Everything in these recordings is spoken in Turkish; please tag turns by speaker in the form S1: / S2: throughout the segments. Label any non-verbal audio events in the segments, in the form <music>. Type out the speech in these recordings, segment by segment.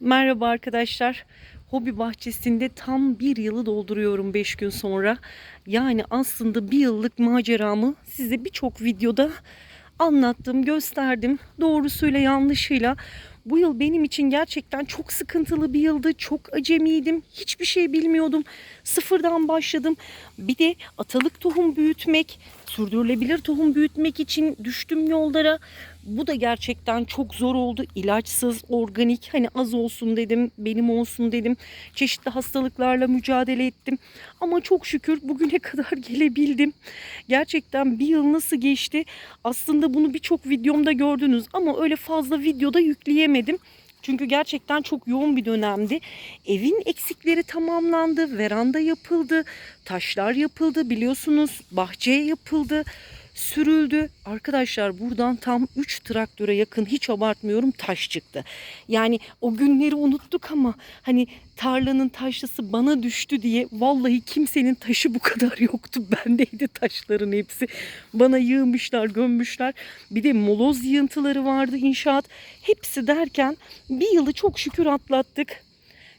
S1: Merhaba arkadaşlar. Hobi bahçesinde tam bir yılı dolduruyorum 5 gün sonra. Yani aslında bir yıllık maceramı size birçok videoda anlattım, gösterdim. Doğrusuyla yanlışıyla. Bu yıl benim için gerçekten çok sıkıntılı bir yıldı. Çok acemiydim. Hiçbir şey bilmiyordum. Sıfırdan başladım. Bir de atalık tohum büyütmek, sürdürülebilir tohum büyütmek için düştüm yollara. Bu da gerçekten çok zor oldu. İlaçsız, organik hani az olsun dedim, benim olsun dedim. Çeşitli hastalıklarla mücadele ettim. Ama çok şükür bugüne <laughs> kadar gelebildim. Gerçekten bir yıl nasıl geçti? Aslında bunu birçok videomda gördünüz ama öyle fazla videoda yükleyemedim. Çünkü gerçekten çok yoğun bir dönemdi. Evin eksikleri tamamlandı, veranda yapıldı, taşlar yapıldı biliyorsunuz, bahçe yapıldı sürüldü. Arkadaşlar buradan tam 3 traktöre yakın hiç abartmıyorum taş çıktı. Yani o günleri unuttuk ama hani tarlanın taşlısı bana düştü diye vallahi kimsenin taşı bu kadar yoktu. <laughs> Bendeydi taşların hepsi. Bana yığmışlar, gömmüşler. Bir de moloz yığıntıları vardı inşaat. Hepsi derken bir yılı çok şükür atlattık.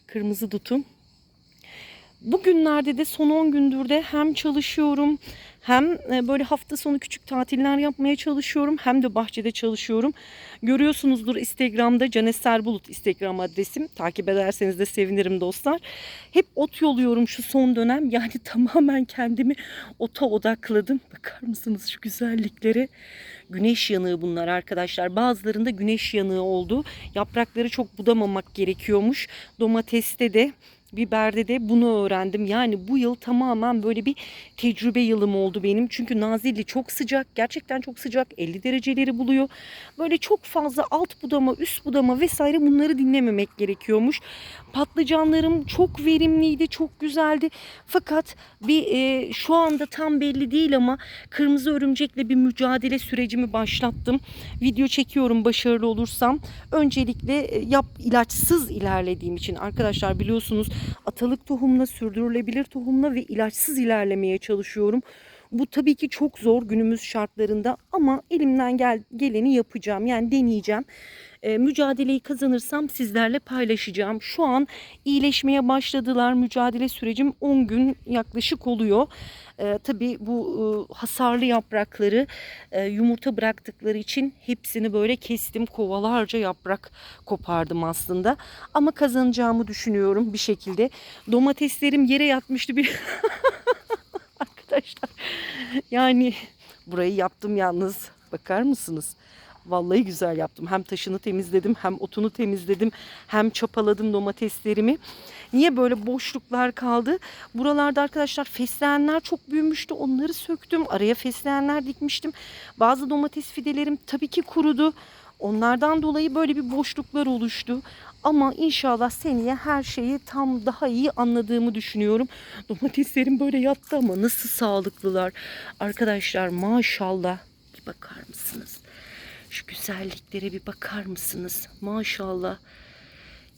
S1: Kırmızı dutum. Bugünlerde de son 10 gündür de hem çalışıyorum hem e, böyle hafta sonu küçük tatiller yapmaya çalışıyorum hem de bahçede çalışıyorum. Görüyorsunuzdur Instagram'da Canes Serbulut Instagram adresim. Takip ederseniz de sevinirim dostlar. Hep ot yoluyorum şu son dönem. <laughs> Yani tamamen kendimi ota odakladım. Bakar mısınız şu güzelliklere? Güneş yanığı bunlar arkadaşlar. Bazılarında güneş yanığı oldu. Yaprakları çok budamamak gerekiyormuş. Domateste de biberde de bunu öğrendim. Yani bu yıl tamamen böyle bir tecrübe yılım oldu benim. Çünkü Nazilli çok sıcak. Gerçekten çok sıcak. 50 dereceleri buluyor. Böyle çok fazla alt budama, üst budama vesaire bunları dinlememek gerekiyormuş. Patlıcanlarım çok verimliydi, çok güzeldi. Fakat bir e, şu anda tam belli değil ama kırmızı örümcekle bir mücadele sürecimi başlattım. Video çekiyorum başarılı olursam. Öncelikle e, yap ilaçsız ilerlediğim için arkadaşlar biliyorsunuz atalık tohumla, sürdürülebilir tohumla ve ilaçsız ilerlemeye çalışıyorum. Bu tabii ki çok zor günümüz şartlarında ama elimden gel, geleni yapacağım. Yani deneyeceğim. E, mücadeleyi kazanırsam sizlerle paylaşacağım. Şu an iyileşmeye başladılar. Mücadele sürecim 10 gün yaklaşık oluyor. E, tabii bu e, hasarlı yaprakları e, yumurta bıraktıkları için hepsini böyle kestim. Kovalarca yaprak kopardım aslında. Ama kazanacağımı düşünüyorum bir şekilde. Domateslerim yere yatmıştı bir <laughs> arkadaşlar. Yani burayı yaptım yalnız. Bakar mısınız? Vallahi güzel yaptım. Hem taşını temizledim, hem otunu temizledim, hem çapaladım domateslerimi. Niye böyle boşluklar kaldı? Buralarda arkadaşlar fesleğenler çok büyümüştü. Onları söktüm. Araya fesleğenler dikmiştim. Bazı domates fidelerim tabii ki kurudu. Onlardan dolayı böyle bir boşluklar oluştu. Ama inşallah seneye her şeyi tam daha iyi anladığımı düşünüyorum. Domateslerim böyle yattı ama nasıl sağlıklılar. Arkadaşlar maşallah. Bir bakar mısınız? Şu güzelliklere bir bakar mısınız? Maşallah.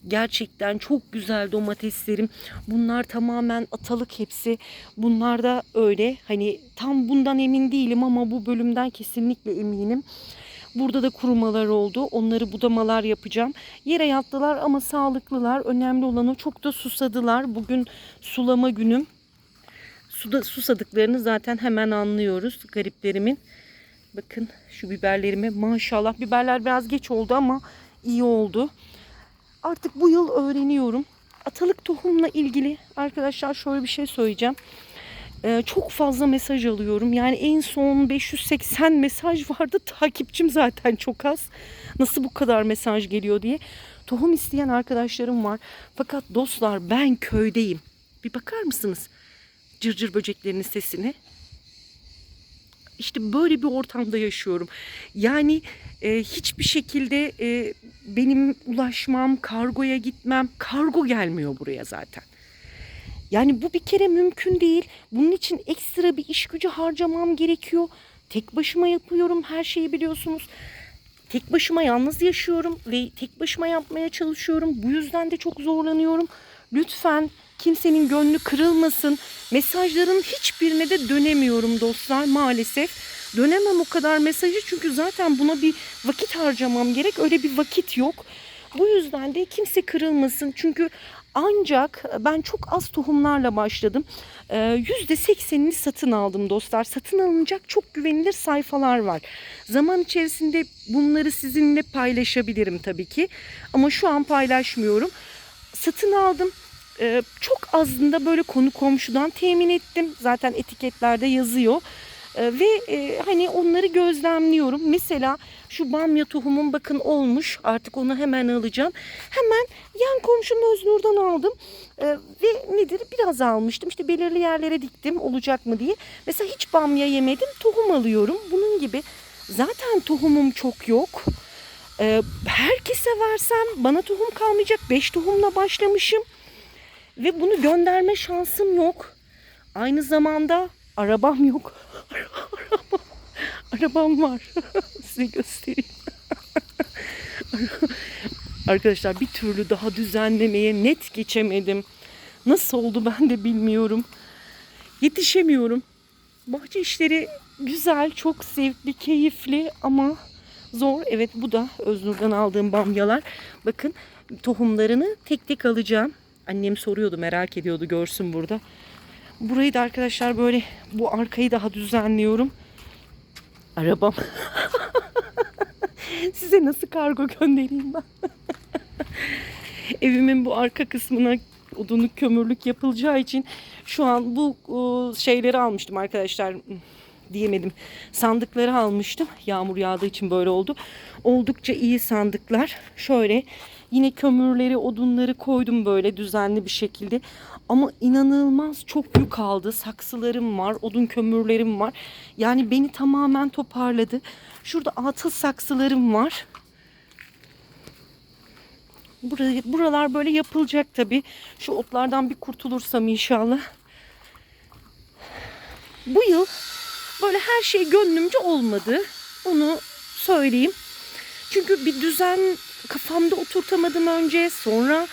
S1: Gerçekten çok güzel domateslerim. Bunlar tamamen atalık hepsi. Bunlar da öyle. Hani tam bundan emin değilim ama bu bölümden kesinlikle eminim. Burada da kurumalar oldu. Onları budamalar yapacağım. Yere yattılar ama sağlıklılar. Önemli olan o çok da susadılar. Bugün sulama günüm. Suda, susadıklarını zaten hemen anlıyoruz gariplerimin. Bakın şu biberlerime maşallah biberler biraz geç oldu ama iyi oldu. Artık bu yıl öğreniyorum. Atalık tohumla ilgili arkadaşlar şöyle bir şey söyleyeceğim. Ee, çok fazla mesaj alıyorum. Yani en son 580 mesaj <laughs> vardı. Takipçim zaten çok az. Nasıl bu kadar mesaj geliyor diye. Tohum isteyen arkadaşlarım var. Fakat dostlar ben köydeyim. Bir bakar mısınız? Cırcır böceklerinin sesini. İşte böyle bir ortamda yaşıyorum. Yani e, hiçbir şekilde e, benim ulaşmam, kargoya gitmem, kargo gelmiyor buraya zaten. Yani bu bir kere mümkün değil. Bunun için ekstra bir iş gücü harcamam gerekiyor. Tek başıma yapıyorum her şeyi biliyorsunuz. Tek başıma yalnız yaşıyorum ve tek başıma yapmaya çalışıyorum. Bu yüzden de çok zorlanıyorum. Lütfen kimsenin gönlü kırılmasın. Mesajların hiçbirine de dönemiyorum dostlar maalesef. Dönemem o kadar mesajı çünkü zaten buna bir vakit harcamam gerek. Öyle bir vakit yok. Bu yüzden de kimse kırılmasın. Çünkü ancak ben çok az tohumlarla başladım. Ee, %80'ini satın aldım dostlar. Satın alınacak çok güvenilir sayfalar var. Zaman içerisinde bunları sizinle paylaşabilirim tabii ki. Ama şu an paylaşmıyorum. Satın aldım. Ee, çok azında böyle konu komşudan temin ettim. Zaten etiketlerde yazıyor. Ee, ve e, hani onları gözlemliyorum. Mesela şu bamya tohumum bakın olmuş. Artık onu hemen alacağım. Hemen yan komşum Öznur'dan aldım. Ee, ve nedir? Biraz almıştım. İşte belirli yerlere diktim olacak mı diye. Mesela hiç bamya yemedim. Tohum alıyorum. Bunun gibi. Zaten tohumum çok yok. Ee, herkese versem bana tohum kalmayacak. 5 tohumla başlamışım. Ve bunu gönderme şansım yok. Aynı zamanda arabam yok. <laughs> arabam, var. <laughs> Size göstereyim. <laughs> Arkadaşlar bir türlü daha düzenlemeye net geçemedim. Nasıl oldu ben de bilmiyorum. Yetişemiyorum. Bahçe işleri güzel, çok zevkli, keyifli ama zor. Evet bu da Öznur'dan aldığım bamyalar. Bakın tohumlarını tek tek alacağım. Annem soruyordu merak ediyordu görsün burada. Burayı da arkadaşlar böyle bu arkayı daha düzenliyorum. Arabam. <laughs> Size nasıl kargo göndereyim ben? <laughs> Evimin bu arka kısmına odunluk kömürlük yapılacağı için şu an bu e, şeyleri almıştım arkadaşlar diyemedim. Sandıkları almıştım. Yağmur yağdığı için böyle oldu. Oldukça iyi sandıklar. Şöyle yine kömürleri, odunları koydum böyle düzenli bir şekilde. Ama inanılmaz çok yük aldı. Saksılarım var, odun kömürlerim var. Yani beni tamamen toparladı. Şurada atıl saksılarım var. Burayı, buralar böyle yapılacak tabii. Şu otlardan bir kurtulursam inşallah. Bu yıl böyle her şey gönlümce olmadı. Onu söyleyeyim. Çünkü bir düzen kafamda oturtamadım önce. Sonra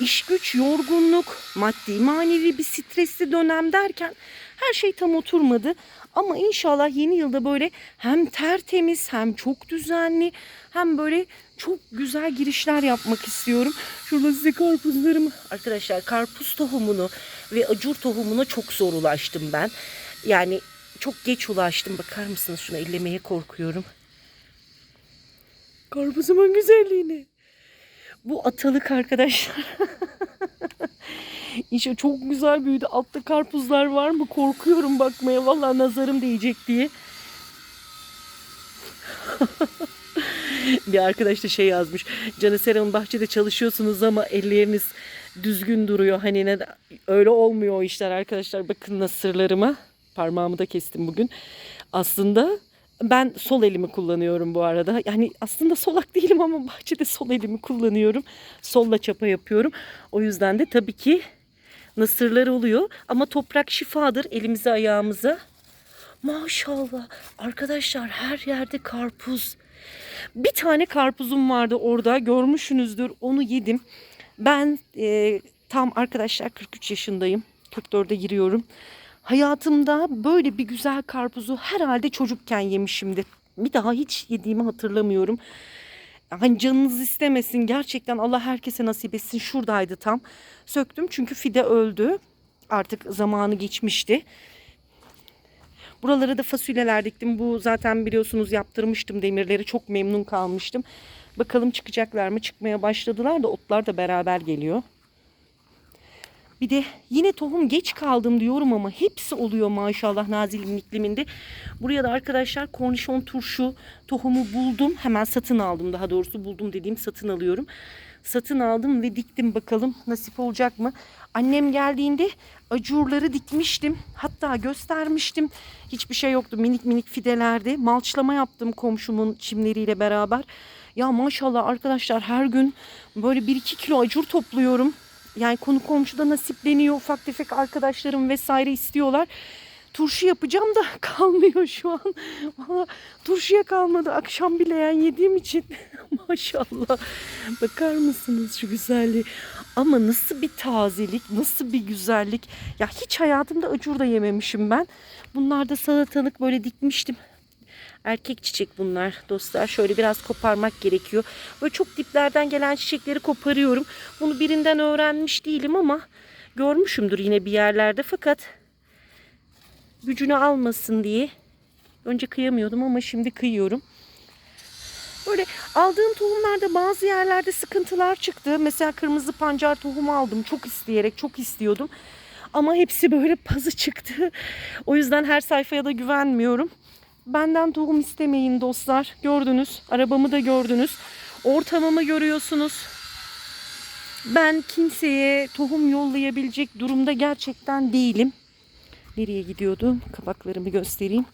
S1: iş güç, yorgunluk, maddi manevi bir stresli dönem derken her şey tam oturmadı. Ama inşallah yeni yılda böyle hem tertemiz hem çok düzenli hem böyle çok güzel girişler yapmak istiyorum. Şurada size karpuzlarımı. Arkadaşlar karpuz tohumunu ve acur tohumuna çok zor ulaştım ben. Yani çok geç ulaştım. Bakar mısınız şuna ellemeye korkuyorum. Karpuzumun güzelliğine. Bu atalık arkadaşlar. <laughs> İşte çok güzel büyüdü. Altta karpuzlar var mı? Korkuyorum bakmaya. Vallahi nazarım değecek diye. <laughs> bir arkadaş da şey yazmış. Caneser Hanım bahçede çalışıyorsunuz ama elleriniz düzgün duruyor. Hani ne öyle olmuyor o işler arkadaşlar. Bakın nasırlarıma. Parmağımı da kestim bugün. Aslında ben sol elimi kullanıyorum bu arada. Yani aslında solak <laughs> değilim ama bahçede sol elimi kullanıyorum. Solla çapa yapıyorum. O yüzden de tabii ki nasırlar oluyor. Ama toprak şifadır elimize ayağımıza. Maşallah arkadaşlar her yerde karpuz. Bir tane karpuzum vardı orada görmüşsünüzdür onu yedim. Ben e, tam arkadaşlar 43 yaşındayım. 44'e giriyorum. Hayatımda böyle bir güzel karpuzu herhalde çocukken yemişimdir. Bir daha hiç yediğimi hatırlamıyorum. Hani canınız istemesin gerçekten Allah herkese nasip etsin. Şuradaydı tam. Söktüm çünkü fide öldü. Artık zamanı geçmişti. Buralara da fasulyeler diktim. Bu zaten biliyorsunuz yaptırmıştım demirleri. Çok memnun kalmıştım. Bakalım çıkacaklar mı? Çıkmaya başladılar da otlar da beraber geliyor. Bir de yine tohum geç kaldım diyorum ama hepsi oluyor maşallah Nazilli'nin ikliminde. Buraya da arkadaşlar kornişon turşu tohumu buldum. Hemen satın aldım daha doğrusu buldum dediğim satın alıyorum. Satın aldım ve diktim bakalım nasip olacak mı? Annem geldiğinde acurları dikmiştim. Hatta göstermiştim. Hiçbir şey yoktu minik minik fidelerde. Malçlama yaptım komşumun çimleriyle beraber. Ya maşallah arkadaşlar her gün böyle 1-2 kilo acur topluyorum. Yani konu komşuda nasipleniyor. Ufak tefek arkadaşlarım vesaire istiyorlar. Turşu yapacağım da <laughs> kalmıyor şu an. Valla turşuya kalmadı. Akşam bileyen yediğim için. <laughs> Maşallah. Bakar mısınız şu güzelliği? Ama nasıl bir tazelik, nasıl bir güzellik. Ya hiç hayatımda acur da yememişim ben. Bunlar da salatalık böyle dikmiştim. Erkek çiçek bunlar dostlar. Şöyle biraz koparmak gerekiyor. Böyle çok diplerden gelen çiçekleri koparıyorum. Bunu birinden öğrenmiş değilim ama görmüşümdür yine bir yerlerde. Fakat gücünü almasın diye önce kıyamıyordum ama şimdi kıyıyorum. Böyle aldığım tohumlarda bazı yerlerde sıkıntılar çıktı. Mesela kırmızı pancar tohumu aldım. Çok isteyerek, çok istiyordum. Ama hepsi böyle <laughs> pazı çıktı. O yüzden her sayfaya da güvenmiyorum. Benden tohum istemeyin dostlar. Gördünüz. Arabamı da gördünüz. Ortamımı görüyorsunuz. Ben kimseye tohum yollayabilecek durumda gerçekten değilim. Nereye gidiyordum? Kabaklarımı göstereyim.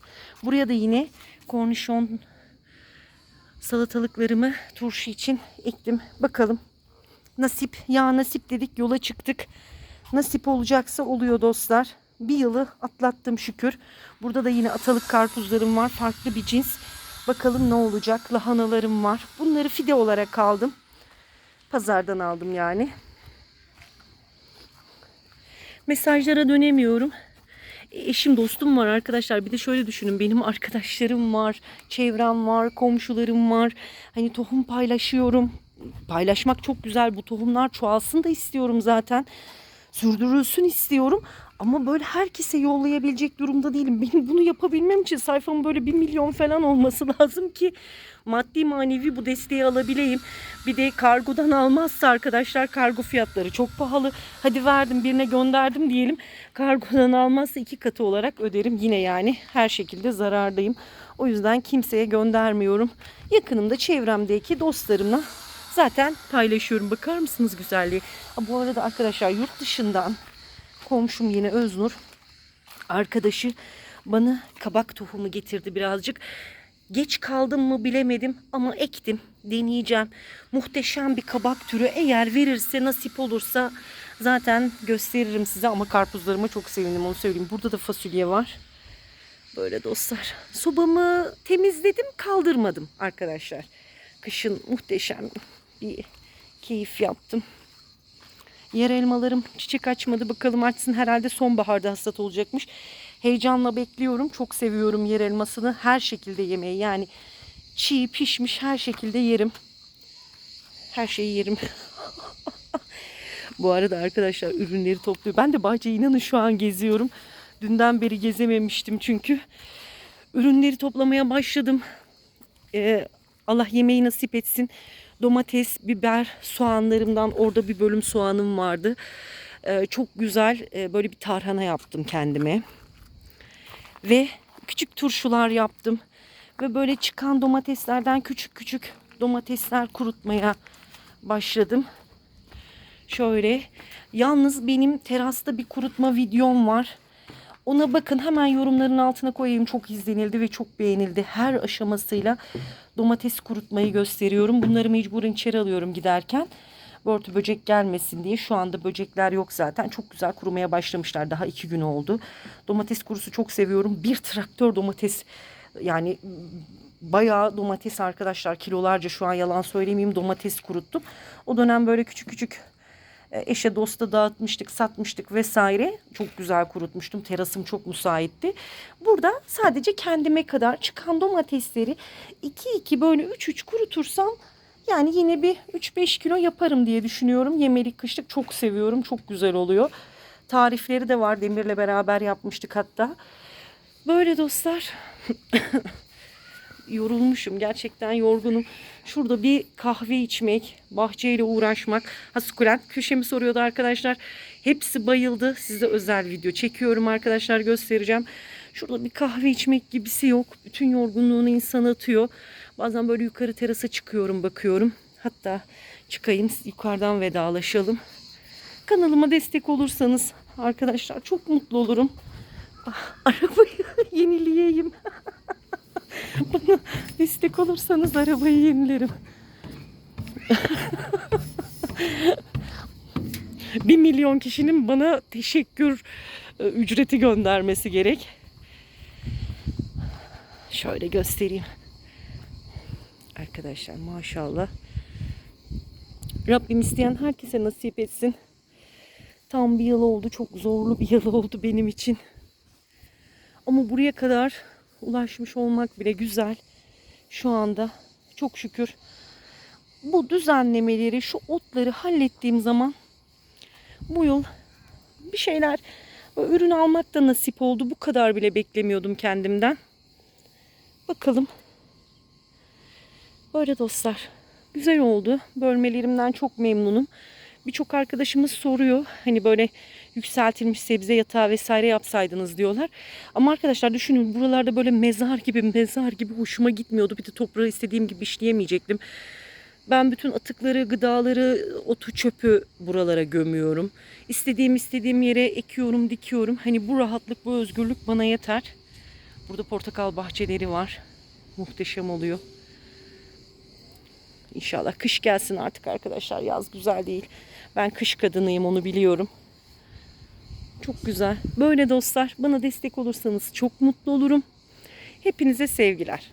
S1: Buraya da yine kornişon salatalıklarımı turşu için ektim. Bakalım. Nasip ya nasip dedik yola çıktık. Nasip olacaksa oluyor dostlar. Bir yılı atlattım şükür. Burada da yine atalık karpuzlarım var. Farklı bir cins. Bakalım ne olacak. Lahanalarım var. Bunları fide olarak aldım. Pazardan aldım yani. Mesajlara dönemiyorum. Eşim dostum var arkadaşlar. Bir de şöyle düşünün. Benim <laughs> arkadaşlarım var, çevrem var, komşularım var. Hani tohum paylaşıyorum. Paylaşmak çok güzel. Bu tohumlar çoğalsın da istiyorum zaten. Sürdürülsün istiyorum. Ama böyle herkese yollayabilecek durumda değilim. <laughs> Benim bunu yapabilmem için sayfamın böyle bir milyon falan olması <laughs> lazım ki maddi manevi bu desteği alabileyim. Bir de kargodan almazsa arkadaşlar kargo fiyatları çok pahalı. Hadi verdim birine gönderdim diyelim. Kargodan almazsa iki katı olarak öderim yine yani her şekilde zarardayım. O yüzden kimseye göndermiyorum. Yakınımda çevremdeki dostlarımla zaten paylaşıyorum. Bakar mısınız güzelliği? Bu arada arkadaşlar yurt dışından komşum yine Öznur arkadaşı bana kabak tohumu getirdi birazcık. Geç kaldım mı bilemedim ama ektim. Deneyeceğim. Muhteşem bir kabak türü. Eğer verirse nasip olursa zaten gösteririm size ama karpuzlarıma çok sevindim onu söyleyeyim. Burada da fasulye var. Böyle dostlar. Sobamı temizledim kaldırmadım arkadaşlar. Kışın muhteşem bir keyif yaptım. Yer elmalarım çiçek açmadı. Bakalım açsın. Herhalde sonbaharda hasat olacakmış. Heyecanla bekliyorum. Çok seviyorum yer elmasını. Her şekilde yemeyi. Yani çiğ, pişmiş her şekilde yerim. Her şeyi yerim. <laughs> Bu arada arkadaşlar ürünleri topluyor. Ben de bahçeyi inanın şu an geziyorum. Dünden beri gezememiştim çünkü. Ürünleri toplamaya başladım. Ee, Allah yemeği nasip etsin. Domates, biber, soğanlarımdan orada bir bölüm soğanım vardı. Ee, çok güzel e, böyle bir tarhana yaptım kendime. Ve küçük turşular yaptım. Ve böyle çıkan domateslerden küçük küçük domatesler kurutmaya başladım. Şöyle. Yalnız benim terasta bir kurutma videom var. Ona bakın hemen yorumların altına koyayım. Çok izlenildi ve çok beğenildi. Her aşamasıyla domates kurutmayı gösteriyorum. Bunları mecburen içeri alıyorum giderken. Börtü böcek gelmesin diye. Şu anda böcekler yok zaten. Çok güzel kurumaya başlamışlar. Daha iki gün oldu. Domates kurusu çok seviyorum. Bir traktör domates yani bayağı domates arkadaşlar kilolarca şu an yalan söylemeyeyim domates kuruttum. O dönem böyle küçük küçük eşe dosta dağıtmıştık, satmıştık vesaire. Çok güzel kurutmuştum. Terasım çok müsaitti. Burada sadece kendime kadar çıkan domatesleri 2-2 böyle 3-3 kurutursam yani yine bir 3-5 kilo yaparım diye düşünüyorum. Yemelik kışlık çok seviyorum. Çok güzel oluyor. Tarifleri de var. Demir'le beraber yapmıştık hatta. Böyle dostlar. <laughs> yorulmuşum. Gerçekten yorgunum. Şurada bir kahve içmek, bahçeyle uğraşmak. Ha sukulent köşemi soruyordu arkadaşlar. Hepsi bayıldı. Size özel video çekiyorum arkadaşlar göstereceğim. Şurada bir kahve içmek gibisi yok. Bütün yorgunluğunu insan atıyor. Bazen böyle yukarı terasa çıkıyorum bakıyorum. Hatta çıkayım yukarıdan vedalaşalım. Kanalıma destek olursanız arkadaşlar çok mutlu olurum. Ah, arabayı <laughs> yenileyeyim. <laughs> Bana destek olursanız arabayı yenilerim. <laughs> Bir milyon kişinin bana teşekkür e, ücreti göndermesi gerek. Şöyle göstereyim. Arkadaşlar maşallah. Rabbim isteyen herkese nasip etsin. Tam bir yıl oldu. Çok zorlu bir yıl oldu benim için. Ama buraya kadar ulaşmış olmak bile güzel. Şu anda çok şükür bu düzenlemeleri, şu otları hallettiğim zaman bu yıl bir şeyler ürün almak da nasip oldu. Bu kadar bile beklemiyordum kendimden. Bakalım. Böyle dostlar. Güzel oldu. Bölmelerimden çok memnunum. Birçok arkadaşımız soruyor. Hani böyle yükseltilmiş sebze yatağı vesaire yapsaydınız diyorlar. Ama arkadaşlar düşünün buralarda böyle mezar gibi mezar gibi hoşuma gitmiyordu. Bir de toprağı istediğim gibi işleyemeyecektim. Ben bütün atıkları, gıdaları, otu, çöpü buralara gömüyorum. İstediğim istediğim yere ekiyorum, dikiyorum. Hani bu rahatlık, bu özgürlük bana yeter. Burada portakal bahçeleri var. Muhteşem oluyor. İnşallah kış gelsin artık arkadaşlar. Yaz güzel değil. Ben kış kadınıyım onu biliyorum. Çok güzel. Böyle dostlar bana destek olursanız çok mutlu olurum. Hepinize sevgiler.